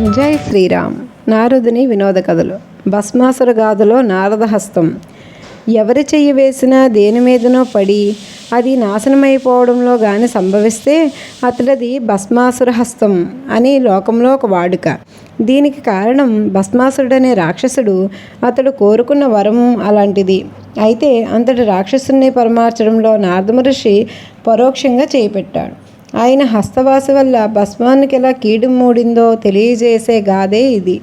జై శ్రీరామ్. నారదుని వినోద కథలు. భస్మాసుర గాథలో నారదహస్తం. ఎవరి చెయ్యి వేసినా దేని మీదనో పడి అది నాశనమైపోవడంలో గాని సంభవిస్తే అతడిది భస్మాసుర హస్తం అని లోకంలో ఒక వాడుక. దీనికి కారణం భస్మాసురుడనే రాక్షసుడు అతడు కోరుకున్న వరం అలాంటిది. అయితే అంతటి రాక్షసుని పరమార్చడంలో నారద మహర్షి పరోక్షంగా చేపెట్టాడు ఆయన హస్తవాస వల్ల భస్మానికి ఎలా కీడు మూడిందో తెలియజేసే గాథే ఇది.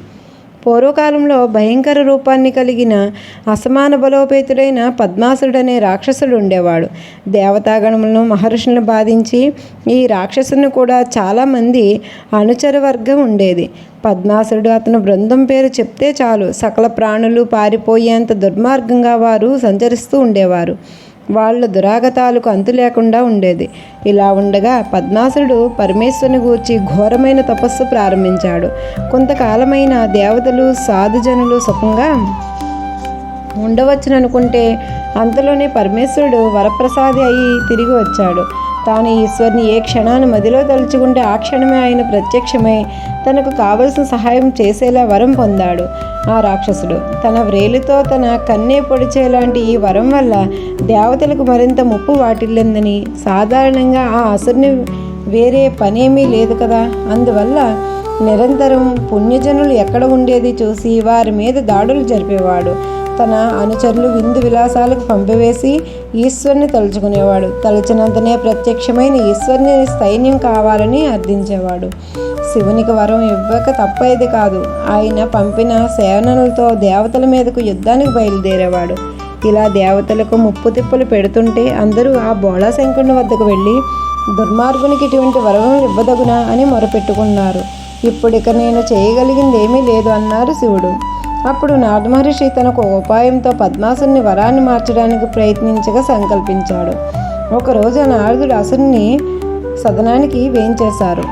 పూర్వకాలంలో భయంకర రూపాన్ని కలిగిన అసమాన బలోపేతుడైన పద్మాసుడనే రాక్షసుడు ఉండేవాడు. దేవతాగణములను మహర్షులను బాధించి ఈ రాక్షసుని కూడా చాలామంది అనుచర వర్గం ఉండేది. పద్మాసుడు అతను బృందం పేరు చెప్తే చాలు. సకల ప్రాణులు పారిపోయేంత దుర్మార్గంగా వారు సంచరిస్తూ ఉండేవారు. వాళ్ళ దురాగతాలకు అంతు లేకుండా ఉండేది. ఇలా ఉండగా పద్మాసురుడు పరమేశ్వరుని గూర్చి ఘోరమైన తపస్సు ప్రారంభించాడు. కొంతకాలమైన దేవతలు సాధుజనులు సుఖంగా ఉండవచ్చుననుకుంటే అంతలోనే పరమేశ్వరుడు వరప్రసాది అయి తిరిగి వచ్చాడు. తాను ఈశ్వర్ని ఏ క్షణాన్ని మదిలో తలుచుకుంటే ఆ క్షణమే ఆయన ప్రత్యక్షమై తనకు కావలసిన సహాయం చేసేలా వరం పొందాడు. ఆ రాక్షసుడు తన వ్రేలితో తన కన్నే పొడిచేలాంటి ఈ వరం వల్ల దేవతలకు మరింత ముప్పు వాటిల్లిందని సాధారణంగా ఆ అసురుని వేరే పనేమీ లేదు కదా. అందువల్ల నిరంతరం పుణ్యజనులు ఎక్కడ ఉండేది చూసి వారి మీద దాడులు జరిపేవాడు. తన అనుచరులు విందు విలాసాలకు పంపివేసి ఈశ్వరుని తలుచుకునేవాడు. తలచినంతనే ప్రత్యక్షమైన ఈశ్వరుని సైన్యం కావాలని అర్థించేవాడు. శివునికి వరం ఇవ్వక తప్పేది కాదు. ఆయన పంపిన సేవనలతో దేవతల మీదకు యుద్ధానికి బయలుదేరేవాడు. ఇలా దేవతలకు ముప్పు తిప్పులు పెడుతుంటే అందరూ ఆ బోళాశంకుని వద్దకు వెళ్ళి దుర్మార్గునికి ఇటువంటి వరం ఇవ్వదగునా అని మొరపెట్టుకున్నారు. ఇప్పుడిక నేను చేయగలిగింది ఏమీ లేదు అన్నారు శివుడు. అప్పుడు నాదమహర్షి తనకు ఉపాయంతో పద్మాసుని వరాన్ని మార్చడానికి ప్రయత్నించగా సంకల్పించాడు. ఒకరోజు ఆ నారదుడు అసుని సదనానికి వేయించేశారు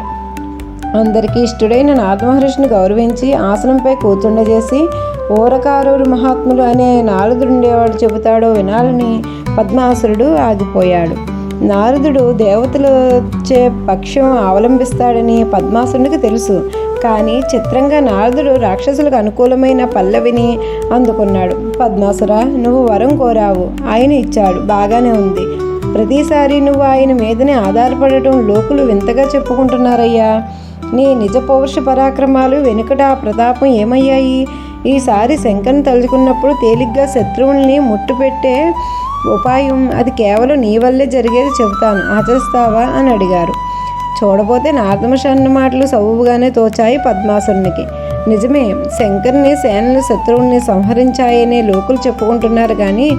అందరికీ ఇష్టడైన నారదమహర్షిని గౌరవించి ఆసనంపై కూర్చుండజేసి ఓరకారూరు మహాత్ములు అనే నారదుడు ఉండేవాడు చెబుతాడో వినాలని పద్మాసురుడు ఆగిపోయాడు. నారదుడు దేవతలు వచ్చే పక్షం అవలంబిస్తాడని పద్మాసురునికి తెలుసు. కానీ చిత్రంగా నారదుడు రాక్షసులకు అనుకూలమైన పల్లవిని అందుకున్నాడు. పద్మాసుర నువ్వు వరం కోరావు. ఆయన ఇచ్చాడు. బాగానే ఉంది. ప్రతిసారి నువ్వు ఆయన మీదనే ఆధారపడటం లోకులు వింతగా చెప్పుకుంటున్నారయ్యా. నీ నిజ పౌరుష పరాక్రమాలు వెనుకట ఆ ప్రతాపం ఏమయ్యాయి? ఈసారి శంకర్ని తలుచుకున్నప్పుడు తేలిగ్గా శత్రువుల్ని ముట్టుపెట్టే ఉపాయం అది కేవలం నీ వల్లే జరిగేది చెబుతాను. ఆచరిస్తావా? అని అడిగారు. చూడబోతే నారదమషన్న మాటలు సబువుగానే తోచాయి పద్మాసురునికి. నిజమే శంకర్ని సేనలు శత్రువుల్ని సంహరించాయనే లోకులు చెప్పుకుంటున్నారు కానీ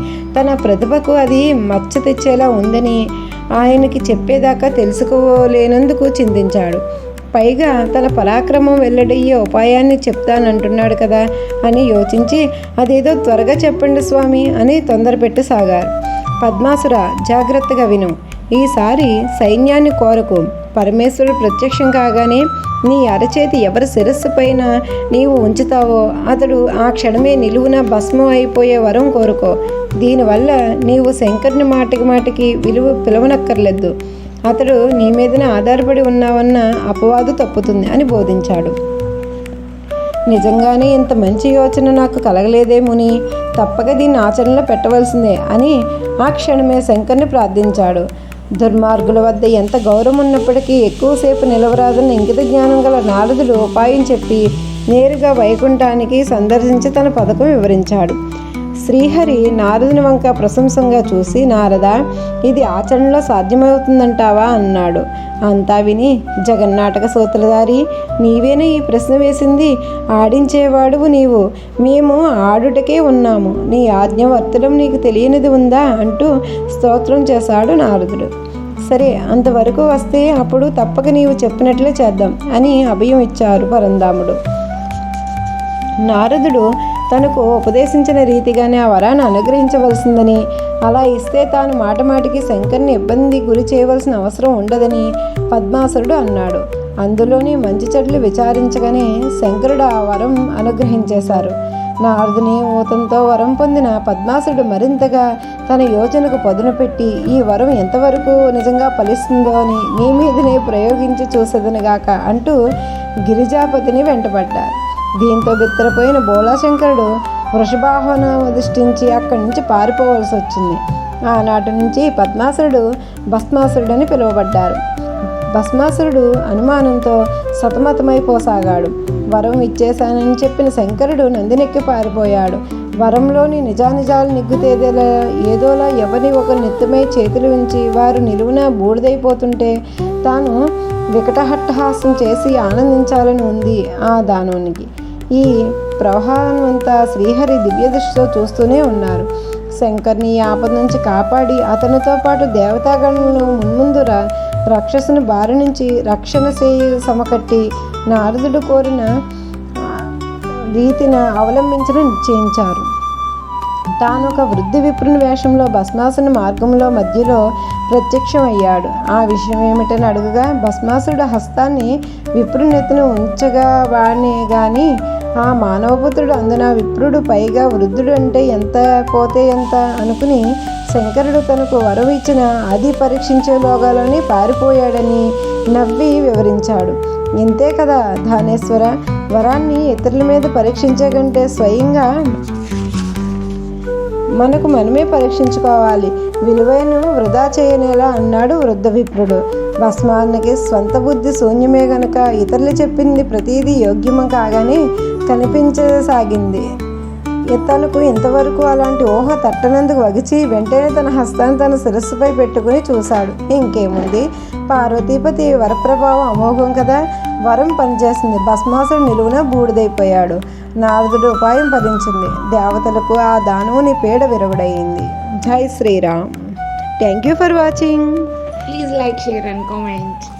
తన ప్రతిభకు అది మచ్చ తెచ్చేలా ఉందని ఆయనకి చెప్పేదాకా తెలుసుకోలేనందుకు చింతించాడు. పైగా తన పరాక్రమం వెల్లడయ్యే ఉపాయాన్ని చెప్తానంటున్నాడు కదా అని యోచించి అదేదో త్వరగా చెప్పండి స్వామి అని తొందరపెట్టి సాగారు. పద్మాసుర జాగ్రత్తగా విను. ఈసారి సైన్యాన్ని కోరకు పరమేశ్వరుడు ప్రత్యక్షం కాగానే నీ అరచేతి ఎవరి శిరస్సు పైన నీవు ఉంచుతావో అతడు ఆ క్షణమే నిలువున భస్మం అయిపోయే వరం కోరుకో. దీనివల్ల నీవు శంకరుని మాటికి మాటికి విలువ పిలవనక్కర్లేదు. అతడు నీ మీదనే ఆధారపడి ఉన్నావన్న అపవాదు తప్పుతుంది అని బోధించాడు. నిజంగానే ఇంత మంచి యోచన నాకు కలగలేదే ముని తప్పక దీన్ని ఆచరణలో పెట్టవలసిందే అని ఆ క్షణమే శంకర్ని ప్రార్థించాడు. దుర్మార్గుల వద్ద ఎంత గౌరవం ఉన్నప్పటికీ ఎక్కువసేపు నిలవరాదన్న ఇంకిత జ్ఞానం గల నారదుడు ఉపాయం చెప్పి నేరుగా వైకుంఠానికి సందర్శించి తన పథకం వివరించాడు. శ్రీహరి నారదుని వంక ప్రశంసంగా చూసి నారద ఇది ఆచరణలో సాధ్యమవుతుందంటావా? అన్నాడు. అంతా విని జగన్నాటక సూత్రధారి నీవేనా ఈ ప్రశ్న వేసింది? ఆడించేవాడువు నీవు. మేము ఆడుటకే ఉన్నాము. నీ ఆజ్ఞ వర్తడం నీకు తెలియనిది ఉందా? అంటూ స్తోత్రం చేశాడు నారదుడు. సరే అంతవరకు వస్తే అప్పుడు తప్పక నీవు చెప్పినట్లే చేద్దాం అని అభయం ఇచ్చారు పరంధాముడు నారదుడు తనకు ఉపదేశించిన రీతిగానే ఆ వరాన్ని అనుగ్రహించవలసిందని అలా ఇస్తే తాను మాటమాటికి శంకర్ని ఇబ్బంది గురి చేయవలసిన అవసరం ఉండదని పద్మాసురుడు అన్నాడు. అందులోని మంచి చెడ్లు విచారించగానే శంకరుడు ఆ వరం అనుగ్రహించేశారు. నారదుని ఊతంతో వరం పొందిన పద్మాసుడు మరింతగా తన యోచనకు పదును పెట్టి ఈ వరం ఎంతవరకు నిజంగా ఫలిస్తుందో అని నీ మీదనే ప్రయోగించి చూసేదనుగాక అంటూ గిరిజాపతిని వెంటపడ్డారు. దీంతో బిత్తరపోయిన బోళాశంకరుడు వృషభాహన అధిష్ఠించి అక్కడి నుంచి పారిపోవలసి వచ్చింది. ఆనాటి నుంచి పద్మాసురుడు భస్మాసురుడని పిలువబడ్డారు. భస్మాసురుడు అనుమానంతో సతమతమైపోసాగాడు వరం ఇచ్చేశానని చెప్పిన శంకరుడు నందినెక్కి పారిపోయాడు. వరంలోని నిజానిజాలు నిగ్గుతేదేలా ఏదోలా ఎవరిని ఒక నెత్తుమై చేతులు ఉంచి వారు నిలువున బూడిదైపోతుంటే తాను వికటహట్టహాసం చేసి ఆనందించాలని ఉంది ఆ దానోనికి. ఈ ప్రవాహాన్నంతా శ్రీహరి దివ్య దృష్టితో చూస్తూనే ఉన్నారు. శంకర్ని ఆపద నుంచి కాపాడి అతనితో పాటు దేవతాగణులను మున్ముందుర రాక్షసుని బారి నుంచి రక్షణ చేయి సమకట్టి నారదుడు కోరిన రీతిన అవలంబించడం నిశ్చయించారు. తాను ఒక వృద్ధి విప్రుని వేషంలో భస్మాసుని మార్గంలో మధ్యలో ప్రత్యక్షమయ్యాడు. ఆ విషయం ఏమిటని అడుగుగా భస్మాసుడు హస్తాన్ని విప్రునెత్తిన ఉంచగా వాడిని కానీ ఆ మానవపుత్రుడు అందున విప్రుడు పైగా వృద్ధుడు అంటే ఎంత పోతే ఎంత అనుకుని శంకరుడు తనకు వరం ఇచ్చిన అది పరీక్షించే లోగాలోనే పారిపోయాడని నవ్వి వివరించాడు. ఇంతే కదా ధానేశ్వర? వరాన్ని ఇతరుల మీద పరీక్షించే కంటే స్వయంగా మనకు మనమే పరీక్షించుకోవాలి. విలువైన వృధా చేయనేలా అన్నాడు వృద్ధ విప్రుడు. భస్మానికి స్వంత బుద్ధి శూన్యమే గనక ఇతరులు చెప్పింది ప్రతిదీ యోగ్యము కాగానే కనిపించసాగింది. తనకు ఇంతవరకు అలాంటి ఊహ తట్టనందుకు వగిచి వెంటనే తన హస్తాన్ని తన శిరస్సుపై పెట్టుకుని చూశాడు. ఇంకేముంది? పార్వతీపతి వరప్రభావం అమోఘం కదా? వరం పనిచేసింది. భస్మాసుడు నిలువున బూడిదైపోయాడు. నారదుడు ఉపాయం ఫలించింది. దేవతలకు ఆ దానవుని పేడ విరవడయింది. జై Sriram. Thank you for watching. Please like share and comment.